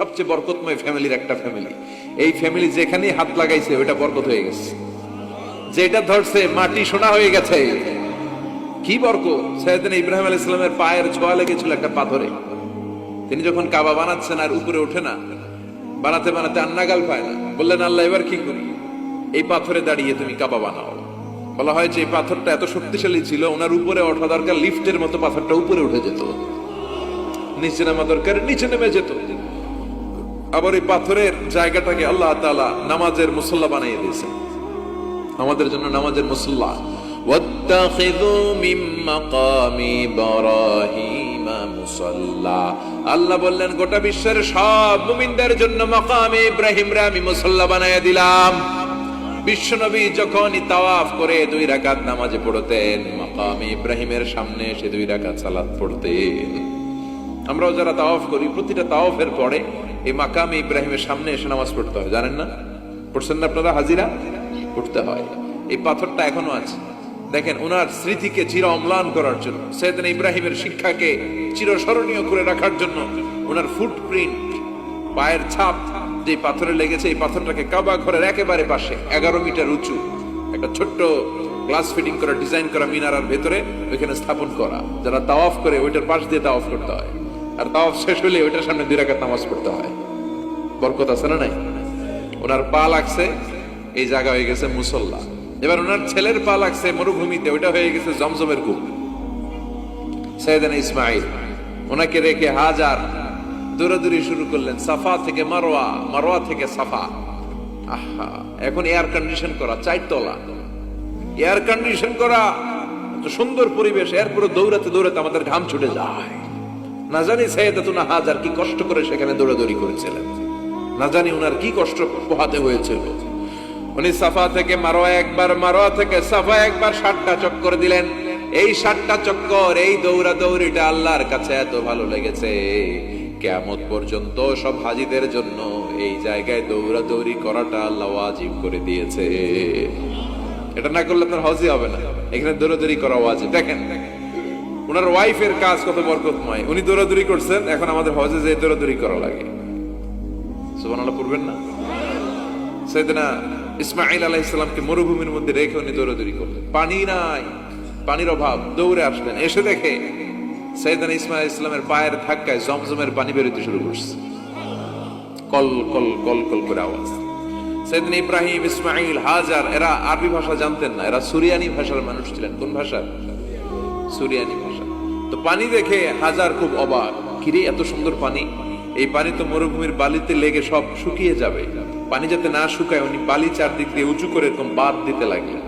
সবচেয়ে বরকতময় ফ্যামিলির একটা ফ্যামিলি এই ফ্যামিলি যেখানেই হাত লাগাইছে, ওইটা বরকত হয়ে গেছে। যেটা ধরছে, মাটি সোনা হয়ে গেছে। কি বরকত? সৈয়দিন ইব্রাহিম আলাইহিস সালামের পায়ের ছোঁয়া লেগেছিল একটা পাথরে। তিনি যখন কাবা বানাচ্ছেন আর উপরে ওঠে না, বানাতে বানাতে আন্নাগাল পায় না। বললেন, আল্লাহ, এবার কি করি? এই পাথরে দাঁড়িয়ে তুমি কাবা বানাও। বলা হয় যে, এই পাথরটা এত শক্তিশালী ছিল, ওনার উপরে ওঠা দরকার, লিফটের মতো পাথরটা উপরে উঠে যেত। নিচে নামা দরকার, নিচে নেমে যেত। আবার এই পাথরের জায়গাটাকে আল্লাহ তালা নামাজের মুসল্লা বানিয়ে দিয়েছেন। আমাদের জন্য নামাজের মুসল্লা। আল্লাহ বললেন, গোটা বিশ্বের সব মুমিনদের জন্য মকামে ইব্রাহিম আমি মুসল্লা বানাইয়া দিলাম। বিশ্বনবী যখনই তাওয়াফ করে দুই রাকাত নামাজে পড়তেন, মকামে ইব্রাহিমের সামনে সে দুই রাকাত সালাত পড়তেন। আমরাও যারা তাওয়াফ করি, প্রতিটা তাওয়াফের পরে এই মাকামে ইব্রাহিমের সামনে এসে নামাজ পড়তে হয়। জানেন না? পড়ছেন না আপনারা? হাজিরা? পড়তে হয়। এই পাথরটা এখনও আছে। দেখেন, ওনার স্মৃতিকে চির অম্লান করার জন্য, সৈয়দিন ইব্রাহিমের শিক্ষাকে চিরস্মরণীয় করে রাখার জন্য ওনার ফুটপ্রিন্ট পায়ের ছাপ যে পাথরে লেগেছে, এই পাথরটাকে কাবা ঘরের একেবারে পাশে, এগারো মিটার উঁচু, একটা ছোট্ট গ্লাস ফিটিং করা ডিজাইন করা মিনারার ভেতরে ওইখানে স্থাপন করা। যারা তাওয়াফ করে, ওইটার পাশ দিয়ে তাওয়াফ করতে হয়। আর তাওয়াফ শেষ হলে ওইটার সামনে দুই রাকাত নামাজ পড়তে হয়। বরকত আছে না নাই? ওনার পা লাগছে, এই জায়গা হয়ে গেছে মুসল্লা। এবার ওনার ছেলের পা লাগছে মরুভূমিতে, ওইটা হয়ে গেছে জমজমের কূপ। ইসমাইল ওনাকে রেখে হাজার শুরু করলেন, সাফা থেকে মারোয়া মারোয়া থেকে সাফা। আহা, এখন এয়ার কন্ডিশন করা, চারতলা। এয়ার কন্ডিশন করা সুন্দর পরিবেশ এরপরে দৌড়াতে দৌড়াতে আমাদের ঘাম ছুটে যায়। না জানি সৈয়দাতুনা হাজার কি কষ্ট করে সেখানে দৌড়াদৌড়ি করেছিলেন। না জানি ওনার কি কষ্ট পোহাতে হয়েছিল। উনি সাফা থেকে মারোয়া একবার মারোয়া থেকে সাফা একবার ষাটটা চক্কর দিলেন। এই ষাটটা চক্কর, এই দৌড়া দৌড়িটা আল্লাহর কাছে এত ভালো লেগেছে। কেয়ামত পর্যন্ত সব হাজিদের জন্য এই জায়গায় দৌড়া দৌড়ি করাটা আল্লাহ ওয়াজিব করে দিয়েছে। এটা না করলে আপনার হজই হবে না। এখানে দৌড়াদৌড়ি করা ওয়াজিব। দেখেন ওনার ওয়াইফের কাজ কত বরকতময়। উনি দৌড়াদৌড়ি করছেন, এখন আমাদের হজে যে দৌড়াদৌড়ি করা লাগে। সুবহানাল্লাহ, পড়বেন না? সেদিনা ইসমাইল আলাইহিসসালামকে মরুভূমির মধ্যে রেখে উনি দৌড়াদৌড়ি করলেন। পানি নাই, পানির অভাব, দৌড়ে আসলেন। এসে দেখে সৈয়দানা ইসমাইল ইসলামের পায়ের ধাক্কায় জমজমের পানি বেরোতে শুরু করছে। কল কল কল কল করে আওয়াজ। সেদিন ইব্রাহিম ইসমাইল হাজার, এরা আরবি ভাষা জানতেন না। এরা সুরিয়ানি ভাষার মানুষ ছিলেন। কোন ভাষা? সুরিয়ানি ভাষা। তো পানি দেখে হাজার খুব অবাক। কিরে এত সুন্দর পানি। এই পানি তো মরুভূমির বালিতে লেগে সব শুকিয়ে যাবে। পানি যাতে না শুকায়, উনি বালি চারদিক দিয়ে উঁচু করে এরকম বাদ দিতে লাগলেন।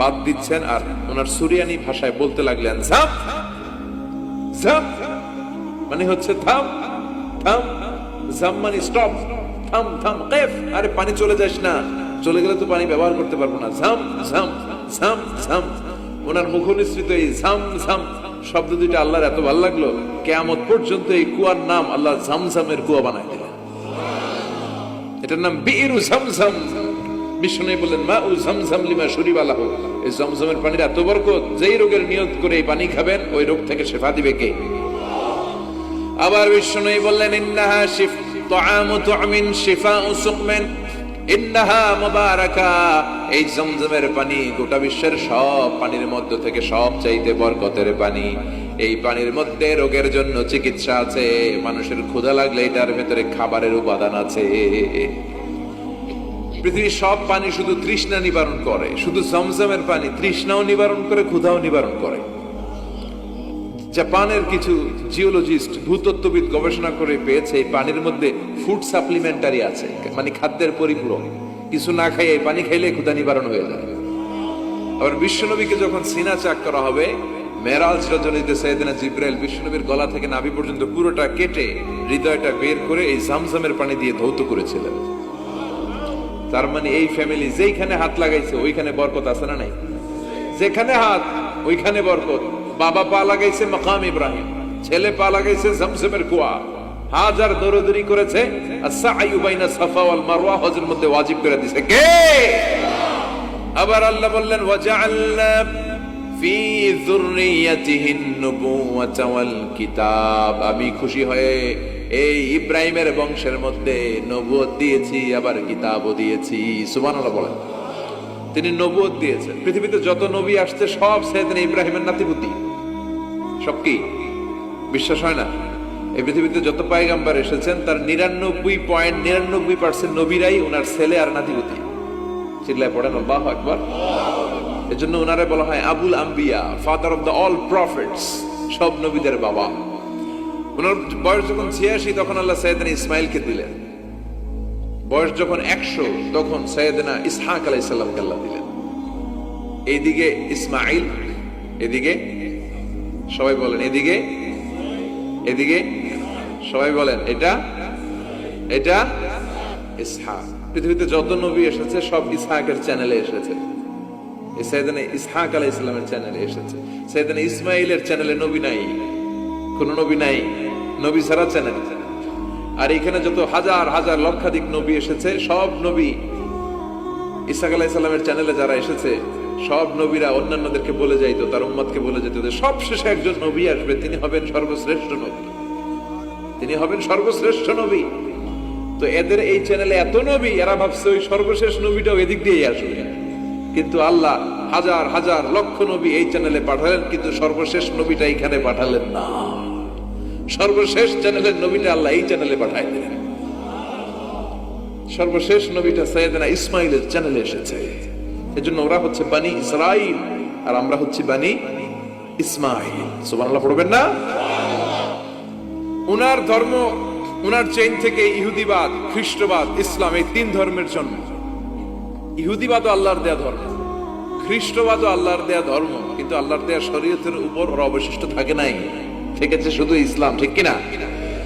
বাদ দিচ্ছেন আর ওনার সুরিয়ানি ভাষায় বলতে লাগলেন, ঝাপ ঝাপ। মানে হচ্ছে থাম থাম ঝাম মানে স্টপ থাম থাম, কেফ। আরে পানি চলে যাস না। চলে গেলে তো পানি ব্যবহার করতে পারব না। ঝাম ঝাম ঝাম ঝাম ওনার মুখ নিঃসৃত এই ঝাম ঝাম শব্দ দুইটা আল্লাহর এত ভালো লাগল, কেয়ামত পর্যন্ত এই কুয়ার নাম আল্লাহ ঝামঝামের কুয়া বানায় দিলেন। এটার নাম বীরু ঝমঝম। বললেন মা উ এত যেই রোগের পানি খাবেন, ওই রোগ থেকে শেফা দিবে কে? আবার বিষ্ণু বললেন, ইন্নাহা শিফ এই জমজমের পানি গোটা বিশ্বের সব পানির মধ্য থেকে সব চাইতে বরকতের পানি। এই পানির মধ্যে রোগের জন্য চিকিৎসা আছে, মানুষের ক্ষুধা লাগলে এটার ভেতরে খাবারের উপাদান আছে। পৃথিবীর সব পানি শুধু তৃষ্ণা নিবারণ করে, শুধু জমজমের পানি তৃষ্ণাও নিবারণ করে, ক্ষুধাও নিবারণ করে। জাপানের কিছু জিওলজিস্ট ভূতত্ত্ববিদ গবেষণা করে পেয়েছে, এই পানির মধ্যে ফুড সাপ্লিমেন্টারি আছে মানে খাদ্যের পরিপূরক। কিছু না খাইয়ে পানি খাইলে ক্ষুধা নিবারণ হয়ে যায়। আবার বিশ্বনবীকে যখন সিনা চাক করা হবে, মেরাজ রজনীতে সৈয়দিনা জিব্রাইল বিশ্বনবীর গলা থেকে নাভি পর্যন্ত পুরোটা কেটে হৃদয়টা বের করে এই জামজামের পানি দিয়ে ধৌত করেছিলেন। তার মানে এই ফ্যামিলি যেইখানে হাত লাগাইছে, ওইখানে বরকত আছে না নাই? যেখানে হাত, ওইখানে বরকত। বাবা পা লাগাইছে মাকাম ইব্রাহিম, ছেলে পা লাগাইছে জমজমের কুয়া। হাজার দৌড়দৌড়ি করেছে আবার আল্লাহ বললেন কিতাব। আমি খুশি হয়ে এই ইব্রাহিমের বংশের মধ্যে নবুয়ত দিয়েছি, আবার কিতাবও দিয়েছি। সুবহানাল্লাহ বলেন। তিনি নবুয়ত দিয়েছেন। পৃথিবীতে যত নবী আসছে, সব সেদিন ইব্রাহিমের নাতিপুতি। সব কি? বিশ্বাস হয় না? এই পৃথিবীতে যত পায়গাম্বার এসেছেন, তার নিরানব্বই পয়েন্ট নিরানব্বই পার্সেন্ট নবীরাই ওনার ছেলে আর নাতিপুতি। চিল্লায় পড়েন, আল্লাহ একবার এজন্য ওনারে বলা হয় আবুল আম্বিয়া father of the all prophets সব নবীদের বাবা। ওনার বয়স যখন ছিয়াশি, তখন আল্লাহ সৈয়দিন ইসমাইলকে দিলেন। বয়স যখন একশো, তখন সৈয়দনা ইসহাক আলাইসাল্লামকে আল্লাহ দিলেন। এইদিকে ইসমাইল এদিকে সবাই বলেন, এদিকে? এদিকে? সবাই বলেন, এটা? এটা? ইসহাক। পৃথিবীতে যত নবী এসেছে, সব ইসহাকের চ্যানেলে এসেছে। এই ইসহাক আলাই ইসলামের চ্যানেলে এসেছে। সৈয়দনা ইসমাইলের চ্যানেলে নবী নাই। কোন নবী নাই। নবী ছাড়া চ্যানেল আর এখানে যত হাজার হাজার, লক্ষাধিক নবী এসেছে, সব নবী ইসাক আলাহ ইসলামের চ্যানেলে যারা এসেছে সব নবীরা অন্যান্যদেরকে বলে যাইতো, তার উম্মতকে বলে যেত যে, সবশেষে একজন নবী আসবে, তিনি হবেন সর্বশ্রেষ্ঠ নবী। তিনি হবেন সর্বশ্রেষ্ঠ নবী। তো এদের এই চ্যানেলে এত নবী, এরা ভাবছে ওই সর্বশেষ নবীটাও এদিক দিয়েই আসবে। কিন্তু আল্লাহ হাজার হাজার লক্ষ নবী এই চ্যানেলে পাঠালেন, কিন্তু সর্বশেষ নবীটা এখানে পাঠালেন না। সর্বশেষ চ্যানেলের নবীটা আল্লাহ এই চ্যানেলে পাঠাই দিলেন। সর্বশেষ নবীটা সৈয়দনা ইসমাইলের চ্যানেলে এসেছে। এজন্য ওরা হচ্ছে বানি ইসরাইল আর আমরা হচ্ছে বানি ইসমাইল সুবহানাল্লাহ, পড়বেন না? উনার ধর্ম, উনার চেইন থেকে ইহুদিবাদ, খ্রিস্টবাদ, ইসলাম, এই তিন ধর্মের জন্ম। ইহুদিবাদও আল্লাহর দেয়া ধর্ম, খ্রিস্টবাদও আল্লাহর দেয়া ধর্ম, কিন্তু আল্লাহর দেয়া শরীয়তের উপর ওরা অবশিষ্ট থাকে নাই। থেকেছে শুধু ইসলাম, ঠিক কিনা?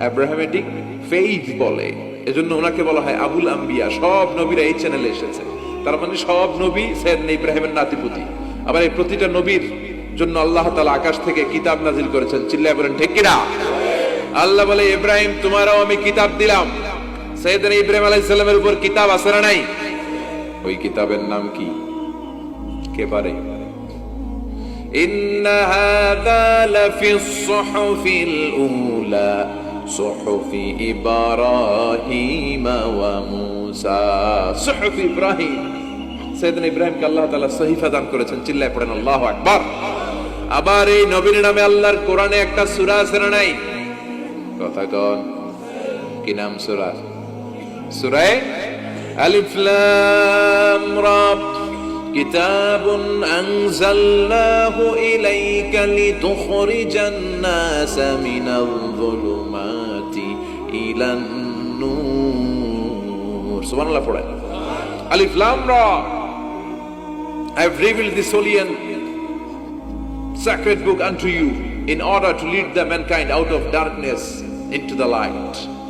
অ্যাব্রাহামেটিক ফেইথ বলে এজন্য ওনাকে বলা হয় আবুল আম্বিয়া সব নবীরা এই চ্যানেলে এসেছে তার মানে সব নবী সাইদান ইব্রাহিমের নাতিপুতি আবার এই প্রতিটা নবীর জন্য আল্লাহ তাআলা আকাশ থেকে কিতাব নাজিল করেছেন চিল্লায় বলেন ঠিক কিনা আল্লাহ বলে ইব্রাহিম তোমারও আমি কিতাব দিলাম সৈয়দন ইব্রাহিম আলাইহিস সালামের উপর কিতাব আছে না নাই ওই কিতাবের নাম কি কে পারে إن هذا لفي الصحف الأولى صحف إبراهيم وموسى صحف إبراهيم সৈয়দনা ইব্রাহিমকে আল্লাহ তাআলা সহিফা দান করেছেন চিল্লায় পড়েন আল্লাহু আকবার আবার এই নবীর নামে আল্লাহর কোরআনে একটা সূরা আছে না নাই কথা কন কি নাম সূরা সূরায়ে আলিফ লাম রা كتاب أنزلناه إليك لتخرج الناس من الظلمات إلى النور سبحان الله পড়েন আলিফ লাম রা I have revealed this holy and sacred book unto you in order to lead the mankind out of darkness into the light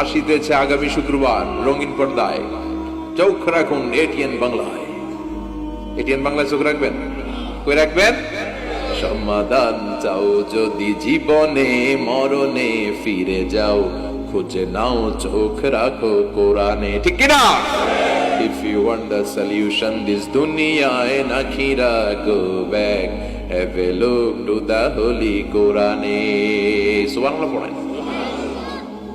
আসিতেছে আগামী শুক্রবার রঙিন পর্দায়। চোখ রাখুন এটিএন বাংলায়। এটিএন বাংলায় চোখ রাখবেন? কই রাখবেন? সমাধান চাও যদি জীবনে মরণে ফিরে যাও খুঁজে নাও চোখ রাখো কোরআনে। ঠিক কিনা? If you want the solution, this dunya and akhira go back. Have a look to the holy Quran. পড়েন।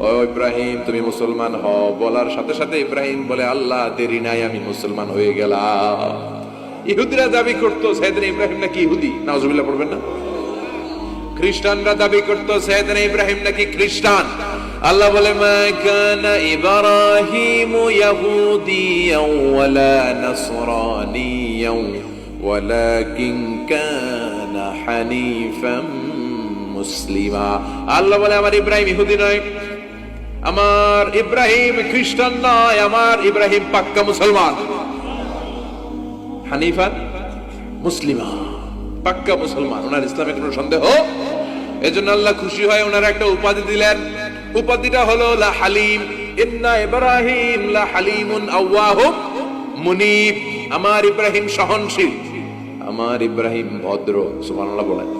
ও ইব্রাহিম, তুমি মুসলমান হও। বলার সাথে সাথে ইব্রাহিম বলে, আল্লাহ, দেরি নাই, আমি মুসলমান হয়ে গেলাম। ইহুদিরা দাবি করতো সাইদিন ইব্রাহিম নাকি ইহুদি? নাউজুবিল্লাহ পড়বেন না? খ্রিস্টানরা দাবি করতো সাইদিন ইব্রাহিম নাকি খ্রিস্টান? আল্লাহ বলে ইব্রাহিম মুসলিমা। আল্লাহ বলে, আমার ইব্রাহিম ইহুদি নয়। আমার ইব্রাহিম খ্রিস্টান নয়, আমার ইব্রাহিম পাক্কা মুসলমান। হানিফান মুসলিমা, পাক্কা মুসলমান। ওনার ইসলামে কোনো সন্দেহ? এজন্য আল্লাহ খুশি হয় ওনার একটা উপাধি দিলেন। উপাধিটা হলো, লা হালিম, ইন্না ইব্রাহিম লা হালিমুন আওয়াহুম মুনিব। আমার ইব্রাহিম সহনশীল। আমার ইব্রাহিম ভদ্র, সুবহানাল্লাহ বলেন।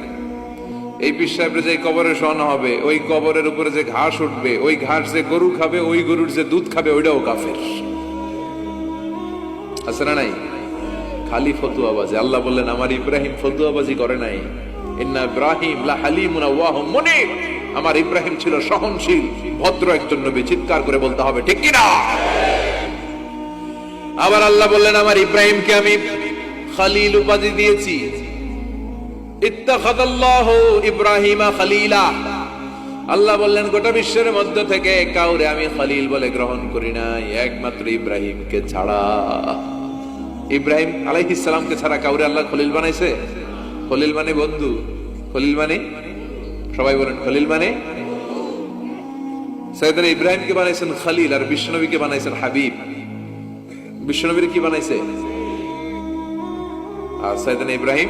এই পীর যে কবরে শোয়ানো হবে, ওই কবরের উপরে যে ঘাস উঠবে, ওই ঘাস যে গরু খাবে, ওই গরুর যে দুধ খাবে, ওইটাও কাফের। আছে না নাই? খালি ফতুয়াবাজি আল্লাহ বললেন, আমার ইব্রাহিম ফতুয়াবাজি করে নাই। ইন্না ইব্রাহিম লা মুনিব। আমার ইব্রাহিম ছিল সহনশীল, ভদ্র একজন নবী। চিৎকার করে বলতে হবে, ঠিক কিনা? আবার আল্লাহ বললেন, আমার ইব্রাহিমকে আমি খালিল উপাধি দিয়েছি। ইব্রাহিমা খালিলা। আল্লাহ বললেন, গোটা বিশ্বের মধ্য থেকে কাউরে আমি খালিল বলে গ্রহণ করি নাই, একমাত্র ইব্রাহিমকে ছাড়া। ইব্রাহিম আলাইহিস সালামকে ছাড়া কাউরে আল্লাহ খলিল বানাইছে? খলিল মানে বন্ধু। খলিল মানে? সবাই বলেন, খলিল মানে? সৈয়দনা ইব্রাহিমকে বানাইছেন খালিল আর বিশ্বনবীকে বানাইছেন হাবিব। বিশ্বনবীর কি বানাইছে? আর সৈয়দনা ইব্রাহিম?